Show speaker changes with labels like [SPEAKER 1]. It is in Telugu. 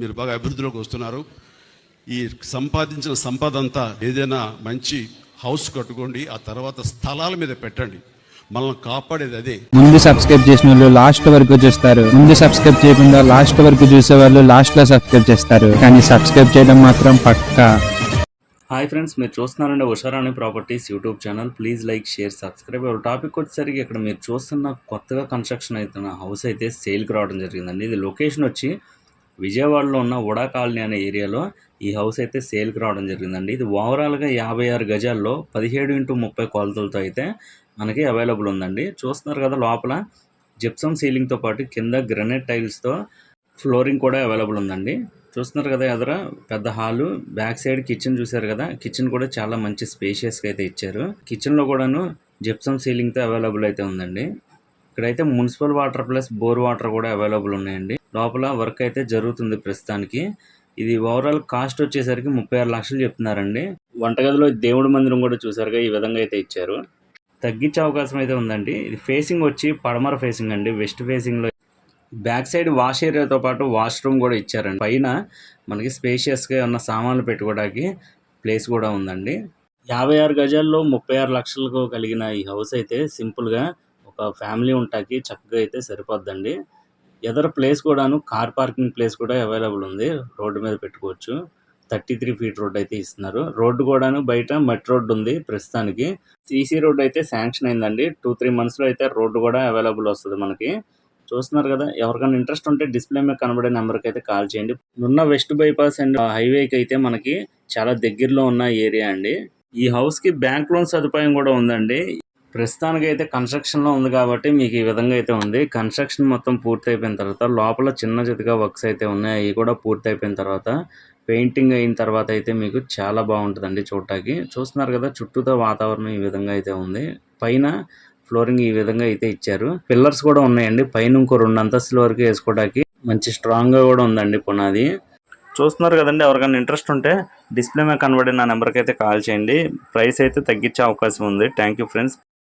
[SPEAKER 1] మీరు బాగా అభివృద్ధిలోకి వస్తున్నారు. ఈ సంపాదించిన సంపద అంతా ఏదైనా మంచి హౌస్ కట్టుకోండి ఆ తర్వాత స్థలాల మీద పెట్టండి. మనల్ని కాపాడేది అదే.
[SPEAKER 2] ముందు సబ్స్క్రైబ్ చేసిన వాళ్ళు లాస్ట్ వరకు చూస్తారు. ముందు సబ్స్క్రైబ్ చేయకుండా లాస్ట్ వరకు చూసే వాళ్ళు లాస్ట్లో సబ్స్క్రైబ్ చేస్తారు. కానీ సబ్స్క్రైబ్ చేయడం మాత్రం పక్కా.
[SPEAKER 3] హాయ్ ఫ్రెండ్స్ మీరు చూస్తున్నారండి Usharani properties YouTube channel. Please like share subscribe. Topic వచ్చేసరికి ఇక్కడ మీరు చూస్తున్న కొత్తగా కన్స్ట్రక్షన్ అవుతున్న హౌస్ అయితే సేల్కి రావడం జరిగిందండి. ఇది లొకేషన్ వచ్చి విజయవాడలో ఉన్న ఉడా కాలనీ అనే ఏరియాలో ఈ హౌస్ అయితే సేల్కి రావడం జరిగిందండి. ఇది ఓవరాల్గా యాభై ఆరు గజాల్లో పదిహేడు ఇంటూ ముప్పై కొలతలతో అయితే మనకి అవైలబుల్ ఉందండి. చూస్తున్నారు కదా లోపల జిప్సమ్ సీలింగ్తో పాటు కింద గ్రనైట్ టైల్స్తో ఫ్లోరింగ్ కూడా అవైలబుల్ ఉందండి. చూస్తున్నారు కదా ఎదుర పెద్ద హాలు బ్యాక్ సైడ్ కిచెన్ చూసారు కదా కిచెన్ కూడా చాలా మంచి స్పేషియస్గా అయితే ఇచ్చారు. కిచెన్లో కూడాను జిప్సమ్ సీలింగ్తో అవైలబుల్ అయితే ఉందండి. ఇక్కడైతే municipal water plus bore water కూడా అవైలబుల్ ఉన్నాయండి. లోపల వర్క్ అయితే జరుగుతుంది ప్రస్తుతానికి. ఇది ఓవరాల్ కాస్ట్ వచ్చేసరికి ముప్పై ఆరు లక్షలు చెప్తున్నారండి. వంటగదిలో దేవుడి మందిరం కూడా చూసారుగా ఈ విధంగా అయితే ఇచ్చారు. తగ్గించే అవకాశం అయితే ఉందండి. ఇది ఫేసింగ్ వచ్చి పడమర ఫేసింగ్ అండి. వెస్ట్ ఫేసింగ్లో బ్యాక్ సైడ్ వాష్ ఏరియాతో పాటు వాష్రూమ్ కూడా ఇచ్చారండి. పైన మనకి స్పేషియస్గా ఉన్న సామాన్లు పెట్టుకోవడానికి ప్లేస్ కూడా ఉందండి. యాభై ఆరు గజాల్లో ముప్పై ఆరు లక్షలకు కలిగిన ఈ హౌస్ అయితే సింపుల్గా ఒక ఫ్యామిలీ ఉంటాకి చక్కగా అయితే సరిపోద్దండి. ఎదర ప్లేస్ కూడాను కార్ పార్కింగ్ ప్లేస్ కూడా అవైలబుల్ ఉంది. రోడ్డు మీద పెట్టుకోవచ్చు. థర్టీ త్రీ ఫీట్ రోడ్ అయితే ఇస్తున్నారు. రోడ్డు కూడాను బయట మట్టి రోడ్డు ఉంది ప్రస్తుతానికి. సీసీ రోడ్ అయితే శాంక్షన్ అయిందండి. టూ త్రీ మంత్స్లో అయితే రోడ్డు కూడా అవైలబుల్ వస్తుంది మనకి. చూస్తున్నారు కదా ఎవరికైనా ఇంట్రెస్ట్ ఉంటే డిస్ప్లే మీద కనబడే నెంబర్కి అయితే కాల్ చేయండి. ఉన్న వెస్ట్ బైపాస్ అండ్ హైవేకి అయితే మనకి చాలా దగ్గరలో ఉన్న ఏరియా అండి. ఈ హౌస్కి బ్యాంక్ లోన్ సదుపాయం కూడా ఉందండి. ప్రస్తుతానికి అయితే కన్స్ట్రక్షన్లో ఉంది కాబట్టి మీకు ఈ విధంగా అయితే ఉంది. కన్స్ట్రక్షన్ మొత్తం పూర్తి అయిపోయిన తర్వాత లోపల చిన్న చితగా వర్క్స్ అయితే ఉన్నాయి. అవి కూడా పూర్తయిపోయిన తర్వాత పెయింటింగ్ అయిన తర్వాత అయితే మీకు చాలా బాగుంటుందండి చూడటానికి. చూస్తున్నారు కదా చుట్టూతో వాతావరణం ఈ విధంగా అయితే ఉంది. పైన ఫ్లోరింగ్ ఈ విధంగా అయితే ఇచ్చారు. పిల్లర్స్ కూడా ఉన్నాయండి. పైన ఇంకో రెండు అంతస్తుల వరకు వేసుకోవడానికి మంచి స్ట్రాంగ్గా కూడా ఉందండి పునాది. చూస్తున్నారు కదండి ఎవరికైనా ఇంట్రెస్ట్ ఉంటే డిస్ప్లే మీద కనబడిన నా నెంబర్కి అయితే కాల్ చేయండి. ప్రైస్ అయితే తగ్గించే అవకాశం ఉంది. Thank you friends